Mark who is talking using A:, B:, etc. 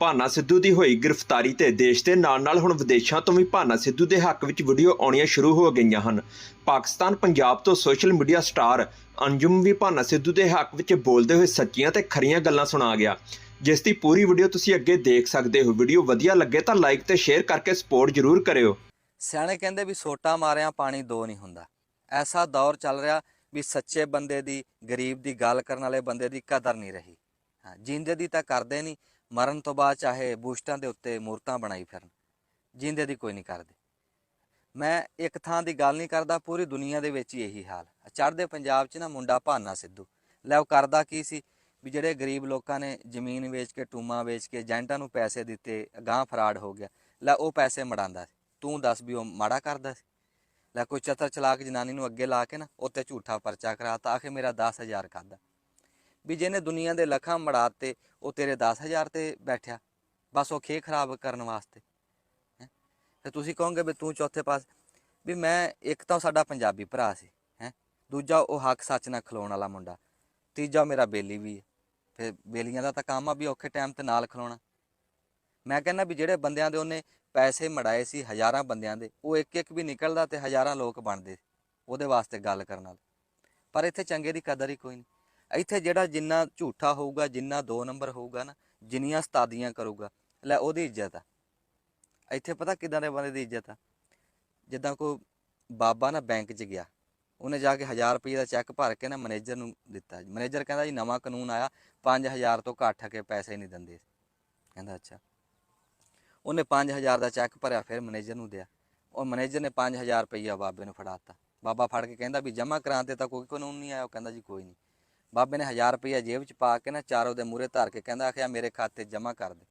A: ਭਾਨਾ ਸਿੱਧੂ ਦੀ ਹੋਈ ਗ੍ਰਿਫਤਾਰੀ ਤੇ ਦੇਸ਼ ਦੇ ਨਾਲ-ਨਾਲ ਹੁਣ ਵਿਦੇਸ਼ਾਂ ਤੋਂ ਵੀ ਭਾਨਾ ਸਿੱਧੂ ਦੇ ਹੱਕ ਵਿੱਚ ਵੀਡੀਓ ਆਉਣੀਆਂ ਸ਼ੁਰੂ ਹੋ ਗਈਆਂ ਹਨ। ਪਾਕਿਸਤਾਨ, ਪੰਜਾਬ ਤੋਂ ਸੋਸ਼ਲ ਮੀਡੀਆ ਸਟਾਰ ਅੰਜੁਮ ਵੀ ਭਾਨਾ ਸਿੱਧੂ ਦੇ ਹੱਕ ਵਿੱਚ ਬੋਲਦੇ ਹੋਏ ਸੱਚੀਆਂ ਤੇ ਖਰੀਆਂ ਗੱਲਾਂ ਸੁਣਾ ਗਿਆ। ਜਿਸ ਦੀ ਪੂਰੀ ਵੀਡੀਓ ਤੁਸੀਂ ਅੱਗੇ ਦੇਖ ਸਕਦੇ ਹੋ। ਵੀਡੀਓ ਵਧੀਆ ਲੱਗੇ ਤਾਂ ਲਾਈਕ ਤੇ ਸ਼ੇਅਰ ਕਰਕੇ ਸਪੋਰਟ ਜ਼ਰੂਰ ਕਰਿਓ।
B: ਸਿਆਣੇ ਕਹਿੰਦੇ ਵੀ ਸੋਟਾ ਮਾਰਿਆ ਪਾਣੀ ਦੋ ਨਹੀਂ ਹੁੰਦਾ। ਐਸਾ ਦੌਰ ਚੱਲ ਰਿਹਾ ਵੀ ਸੱਚੇ ਬੰਦੇ ਦੀ, ਗਰੀਬ ਦੀ ਗੱਲ ਕਰਨ ਵਾਲੇ ਬੰਦੇ ਦੀ ਕਦਰ ਨਹੀਂ ਰਹੀ। ਹਾਂ, ਜਿੰਦੇ ਦੀ ਤਾਂ ਕਰਦੇ ਨਹੀਂ ਮਰਨ ਤੋਂ ਬਾਅਦ ਚਾਹੇ ਬੂਸਟਾਂ ਦੇ ਉੱਤੇ ਮੂਰਤਾਂ ਬਣਾਈ ਫਿਰਨ, ਜਿੰਦੇ ਦੀ ਕੋਈ ਨਹੀਂ ਕਰਦੇ। ਮੈਂ ਇੱਕ ਥਾਂ ਦੀ ਗੱਲ ਨਹੀਂ ਕਰਦਾ, ਪੂਰੀ ਦੁਨੀਆ ਦੇ ਵਿੱਚ ਹੀ ਇਹੀ ਹਾਲ। ਚੜ੍ਹਦੇ ਪੰਜਾਬ 'ਚ ਨਾ ਮੁੰਡਾ ਭਾਨਾ ਸਿੱਧੂ। ਲੈ ਉਹ ਕਰਦਾ ਕੀ ਸੀ? ਵੀ ਜਿਹੜੇ ਗਰੀਬ ਲੋਕਾਂ ਨੇ ਜ਼ਮੀਨ ਵੇਚ ਕੇ, ਟੂਮਾ ਵੇਚ ਕੇ, ਏਜੰਟਾਂ ਨੂੰ ਪੈਸੇ ਦਿੱਤੇ ਗਾਂ ਫਰਾਡ ਹੋ ਗਿਆ। ਲੈ ਉਹ ਪੈਸੇ ਮੜਾਉਂਦਾ ਸੀ। ਤੂੰ ਦੱਸ ਵੀ ਉਹ ਮਾੜਾ ਕਰਦਾ ਸੀ? ਲੈ ਕੋਈ ਚਤਰ ਚਲਾਕ ਜਨਾਨੀ ਨੂੰ ਅੱਗੇ ਲਾ ਕੇ ਨਾ, ਉੱਤੇ ਝੂਠਾ ਪਰਚਾ ਕਰਾਤਾ, ਆਖੇ ਮੇਰਾ 10000 ਖਾਦਾ ਵੀ ਜਿਹਨੇ ਦੁਨੀਆ ਦੇ ਲੱਖਾਂ ਮੜਾਤੇ ਉਹ ਤੇਰੇ 10000 ਤੇ ਬੈਠਿਆ, ਬਸ ਉਹ ਖੇ ਖਰਾਬ ਕਰਨ ਵਾਸਤੇ। ਹੈਂ। ਤੇ ਤੁਸੀਂ ਕਹੋਗੇ ਵੀ ਤੂੰ ਚੌਥੇ ਪਾਸ, ਵੀ ਮੈਂ ਇੱਕ ਤਾਂ ਸਾਡਾ ਪੰਜਾਬੀ ਭਰਾ ਸੀ, ਹੈ? ਦੂਜਾ ਉਹ ਹੱਕ ਸੱਚ ਨਾਲ ਖਲੋਣ ਵਾਲਾ ਮੁੰਡਾ, ਤੀਜਾ ਮੇਰਾ ਬੇਲੀ ਵੀ ਹੈ। ਫਿਰ ਬੇਲੀਆਂ ਦਾ ਤਾਂ ਕੰਮ ਆ ਵੀ ਔਖੇ ਟਾਈਮ ਤੇ ਨਾਲ ਖਲੋਣਾ। ਮੈਂ ਕਹਿੰਦਾ ਵੀ ਜਿਹੜੇ ਬੰਦਿਆਂ ਦੇ ਉਹਨੇ ਪੈਸੇ ਮੜਾਏ ਸੀ ਹਜ਼ਾਰਾਂ ਬੰਦਿਆਂ ਦੇ, ਉਹ ਇੱਕ ਇੱਕ ਵੀ ਨਿਕਲਦਾ ਤੇ ਹਜ਼ਾਰਾਂ ਲੋਕ ਬਣਦੇ, ਉਹਦੇ ਵਾਸਤੇ ਗੱਲ ਕਰਨ ਨਾਲ ਪਰ ਇੱਥੇ ਚੰਗੇ ਦੀ ਕਦਰ ਹੀ ਕੋਈ ਨਹੀਂ। ਇੱਥੇ ਜਿਹੜਾ ਜਿੰਨਾ ਝੂਠਾ ਹੋਊਗਾ, ਜਿੰਨਾ ਦੋ ਨੰਬਰ ਹੋਊਗਾ ਨਾ, ਜਿੰਨੀਆਂ ਸਤਾਦੀਆਂ ਕਰੂਗਾ, ਲੈ ਉਹਦੀ ਇੱਜ਼ਤ ਆ। ਇੱਥੇ ਪਤਾ ਕਿਦਾਂ ਦੇ ਬੰਦੇ ਦੀ ਇੱਜ਼ਤ ਆ? ਜਿੱਦਾਂ ਕੋਈ ਬਾਬਾ ਨਾ ਬੈਂਕ 'ਚ ਗਿਆ, ਉਹਨੇ ਜਾ ਕੇ 1000 ਰੁਪਏ ਦਾ ਚੈੱਕ ਭਰ ਕੇ ਨਾ ਮੈਨੇਜਰ ਨੂੰ ਦਿੱਤਾ। ਮੈਨੇਜਰ ਕਹਿੰਦਾ ਜੀ ਨਵਾਂ ਕਾਨੂੰਨ ਆਇਆ 5000 ਤੋਂ ਘੱਟ ਕੇ ਪੈਸੇ ਨਹੀਂ ਦਿੰਦੇ। ਕਹਿੰਦਾ, ਅੱਛਾ। ਉਹਨੇ 5000 ਦਾ ਚੈੱਕ ਭਰਿਆ, ਫਿਰ ਮੈਨੇਜਰ ਨੂੰ ਦਿਆ। ਉਹ ਮੈਨੇਜਰ ਨੇ 5000 ਰੁਪਈਆ ਬਾਬੇ ਨੂੰ ਫੜਾਤਾ। ਬਾਬਾ ਫੜ ਕੇ ਕਹਿੰਦਾ ਵੀ ਜਮ੍ਹਾਂ ਕਰਾਂ ਤੇ ਤਾਂ ਕੋਈ ਕਾਨੂੰਨ ਨਹੀਂ ਆਇਆ। ਉਹ ਕਹਿੰਦਾ ਜੀ ਕੋਈ ਨਹੀਂ। ਬਾਬੇ ਨੇ 1000 ਰੁਪਈਆ ਜੇਬ 'ਚ ਪਾ ਕੇ ਨਾ ਚਾਰੋਂ ਦੇ ਮੂਹਰੇ ਧਰ ਕੇ ਕਹਿੰਦਾ, ਆਖਿਆ ਮੇਰੇ ਖਾਤੇ ਜਮ੍ਹਾਂ ਕਰ ਦੇ।